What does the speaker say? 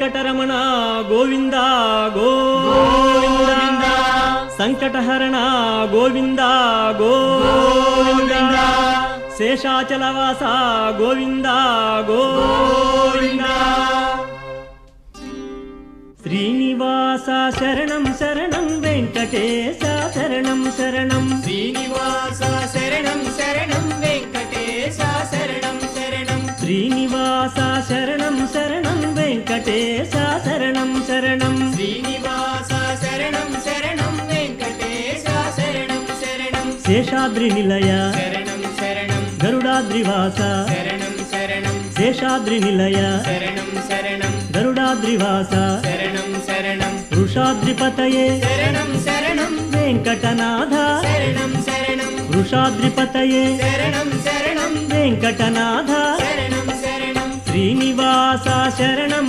వెంకటరమణ గోవింద గోవింద. సంకటహరణ గోవింద గోవింద. శేషాచలవాస గోవింద గోవింద. శ్రీనివాస శరణం శరణం వెంకటేశ శరణం శరణం. శ్రీనివాస శరణం శరణం వెంకటేశ శరణం శరణం. శ్రీనివాస శరణం శరణం వెంకటేశ శరణం శరణం శ్రీనివాస శరణం శరణం వెంకటేశ శరణం శరణం శేషాద్రి నిలయ శరణం శరణం గరుడాద్రివాస శరణం శరణం శేషాద్రి నిలయ శరణం శరణం గరుడాద్రివాస శరణం శరణం వృషాద్రిపతయే శరణం శరణం వెంకటనాథ శరణం శరణం వృషాద్రిపతయే శరణం శరణం వెంకటనాథ శరణం శరణం శ్రీనివాస శరణం